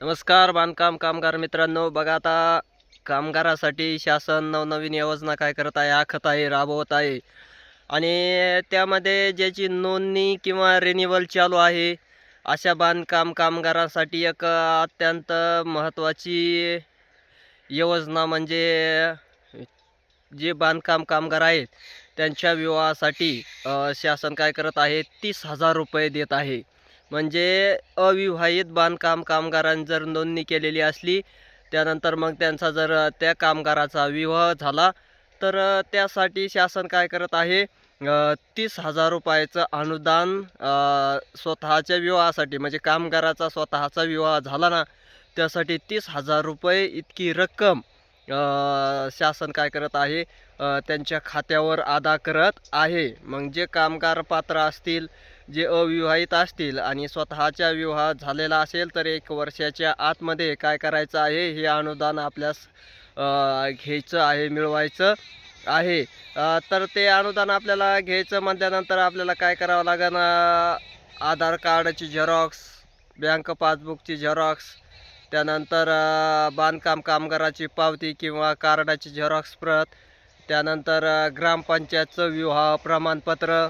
नमस्कार बांधकाम कामगार मित्रांनो. बघा आता कामगारासाठी शासन नवनवीन योजना काय करत आहे आखत आहे राबवत आहे. आणि त्यामध्ये ज्याची नोंदणी किंवा रिन्युअल चालू आहे अशा बांधकाम कामगारांसाठी एक अत्यंत महत्त्वाची योजना म्हणजे जे बांधकाम कामगार आहेत त्यांच्या विवाहासाठी शासन काय करत आहे तीस हजार रुपये देत आहे. म्हणजे अविवाहित बांधकाम कामगारांनी जर नोंदणी केलेली असली त्यानंतर मग त्यांचा जर त्या कामगाराचा विवाह झाला तर त्यासाठी शासन काय करत आहे? तीस हजार रुपयाचं अनुदान स्वतःच्या विवाहासाठी म्हणजे कामगाराचा स्वतःचा विवाह झाला ना त्यासाठी तीस हजार रुपये इतकी रक्कम शासन काय करत आहे? त्यांच्या खात्यावर अदा करत आहे. मग जे कामगार पात्र असतील जे अविवाहित असतील आणि स्वतःच्या विवाह झालेला असेल तर एक वर्षाच्या आतमध्ये काय करायचं आहे? हे अनुदान आपल्यास घ्यायचं आहे मिळवायचं आहे. तर ते अनुदान आपल्याला घ्यायचं म्हटल्यानंतर आपल्याला काय करावं लागेल आधार कार्डाची झेरॉक्स बँक पासबुकची झेरॉक्स त्यानंतर बांधकाम कामगाराची पावती किंवा कार्डाची झेरॉक्स प्रत त्यानंतर ग्रामपंचायतचं विवाह प्रमाणपत्र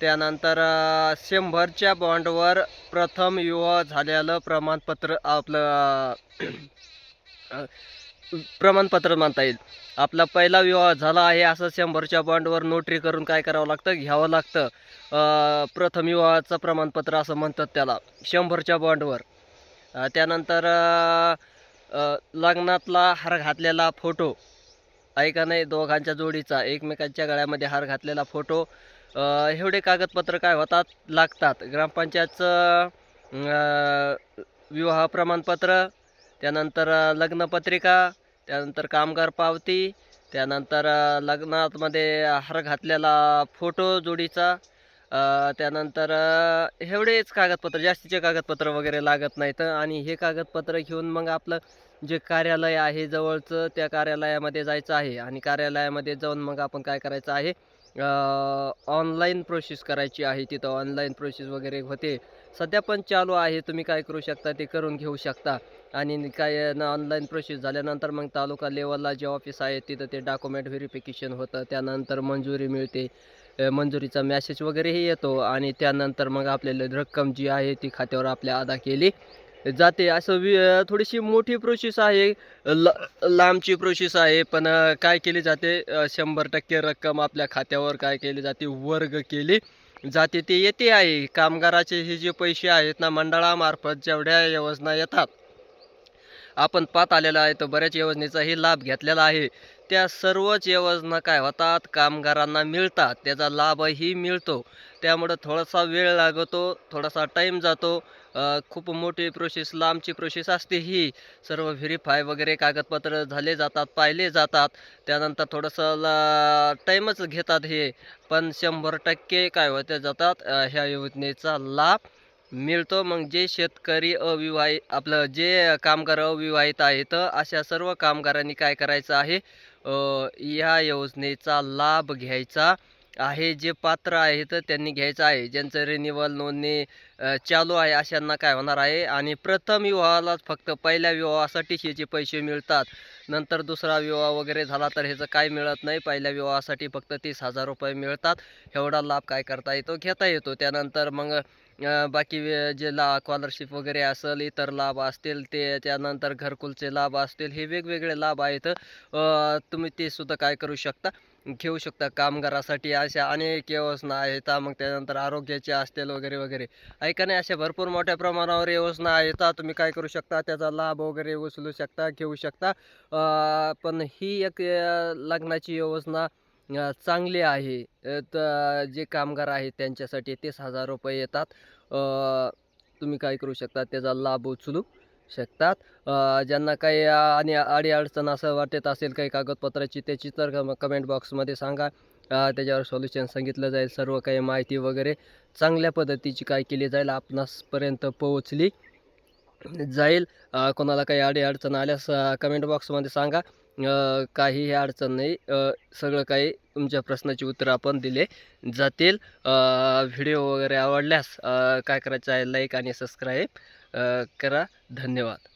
त्यानंतर शंभरच्या बॉन्डवर प्रथम विवाह झालेलं प्रमाणपत्र आपलं प्रमाणपत्र म्हणता येईल. आपला पहिला विवाह झाला आहे असं शंभरच्या बॉन्डवर नोटरी करून काय करावं लागतं? घ्यावं लागतं. प्रथम विवाहाचं प्रमाणपत्र असं म्हणतात त्याला शंभरच्या बॉन्डवर त्यानंतर लग्नातला हार घातलेला फोटो आहे का नाही दोघांच्या जोडीचा एकमेकांच्या गळ्यामध्ये हार घातलेला फोटो एवढे कागदपत्र काय होतात? लागतात. ग्रामपंचायतचं विवाह प्रमाणपत्र त्यानंतर लग्नपत्रिका त्यानंतर कामगार पावती त्यानंतर लग्नातमध्ये हार घातलेला फोटो जोडीचा त्यानंतर एवढेच कागदपत्र जास्तीचे कागदपत्र वगैरे लागत नाहीत. आणि हे कागदपत्र घेऊन मग आपलं जे कार्यालय आहे जवळचं त्या कार्यालयामध्ये जायचं आहे आणि कार्यालयामध्ये जाऊन मग आपण काय करायचं आहे? ऑनलाईन प्रोसेस करायची आहे तिथं. ऑनलाईन प्रोसेस वगैरे होते. सध्या पण चालू आहे. तुम्ही काय करू शकता ते करून घेऊ शकता. आणि काय ना ऑनलाईन प्रोसेस झाल्यानंतर मग तालुका लेवलला जे ऑफिस आहे तिथं ते डॉक्युमेंट व्हेरिफिकेशन होतं. त्यानंतर मंजुरी मिळते. मंजुरीचा मॅसेज वगैरेही येतो. आणि त्यानंतर मग आपल्याला रक्कम जी आहे ती खात्यावर आपल्या अदा केली. जाते. असं वि थोडीशी मोठी प्रोसेस आहे. ल लांबची प्रोसेस आहे पण काय केली जाते? शंभर टक्के रक्कम आपल्या खात्यावर काय केली जाते? वर्ग केली जाते. ते येते आहे. कामगाराचे हे जे पैसे आहेत ना मंडळामार्फत जेवढ्या योजना येतात आपण पाहत आलेलो आहे तर बऱ्याच योजनेचाही लाभ घेतलेला आहे. त्या सर्वच योजना काय होतात? कामगारांना मिळतात. त्याचा लाभही मिळतो. त्यामुळं थोडासा वेळ लागतो थोडासा टाईम जातो. खूप मोठी प्रोसेस लांबची प्रोसेस असते ही. सर्व व्हेरीफाय वगैरे कागदपत्र झाले जातात पाहिले जातात. त्यानंतर थोडंसं ला टाईमच घेतात हे. पण शंभर टक्के काय होते जातात? ह्या योजनेचा लाभ मिळतो. मग जे शेतकरी अविवाहित आपलं जे कामगार अविवाहित आहेत अशा सर्व कामगारांनी काय करायचं आहे? या योजनेचा लाभ घ्यायचा आहे. जे पात्र आहेत त्यांनी घ्यायचं आहे. ज्यांचं रिन्युअल नोंदणी चालू आहे अशांना काय होणार आहे? आणि प्रथम विवाहालाच फक्त पहिल्या विवाहासाठी शेचे पैसे मिळतात. नंतर दुसरा विवाह वगैरे झाला तर ह्याचं काय मिळत नाही. पहिल्या विवाहासाठी फक्त तीस हजार रुपये मिळतात. एवढा लाभ काय करता येतो? घेता येतो. त्यानंतर मग बाकी जे ला स्कॉलरशिप वगैरे असेल इतर लाभ असतील ते त्यानंतर घरकुलचे लाभ असतील हे वेगवेगळे लाभ आहेत. तुम्ही ते सुद्धा काय करू शकता? घेऊ शकता. कामगारासाठी अशा अनेक योजना आहेत. मग त्यानंतर आरोग्याचे असतील वगैरे वगैरे. ऐका नाही अशा भरपूर मोठ्या प्रमाणावर योजना येतात. तुम्ही काय करू शकता त्याचा लाभ वगैरे उचलू शकता घेऊ शकता. पण ही एक लग्नाची योजना चांगली आहे. तर जे कामगार आहेत त्यांच्यासाठी तीस हजार रुपये येतात. तुम्ही काय करू शकता त्याचा लाभ उचलू शकतात. ज्यांना काही आणि अडीअडचण असं वाटत असेल काही कागदपत्राची त्याची तर कमेंट बॉक्समध्ये सांगा. त्याच्यावर सोल्युशन सांगितलं जाईल. सर्व काही माहिती वगैरे चांगल्या पद्धतीची काय केली जाईल आपणासपर्यंत पोहोचली जाईल. कोणाला काही अडीअडचण आल्यास कमेंट बॉक्समध्ये सांगा. काहीही अडचण नाही. सगळं काही तुमच्या प्रश्नाची उत्तरं आपण दिले जातील. व्हिडिओ वगैरे आवडल्यास काय करायचं आहे लाईक आणि सबस्क्राईब करा. धन्यवाद.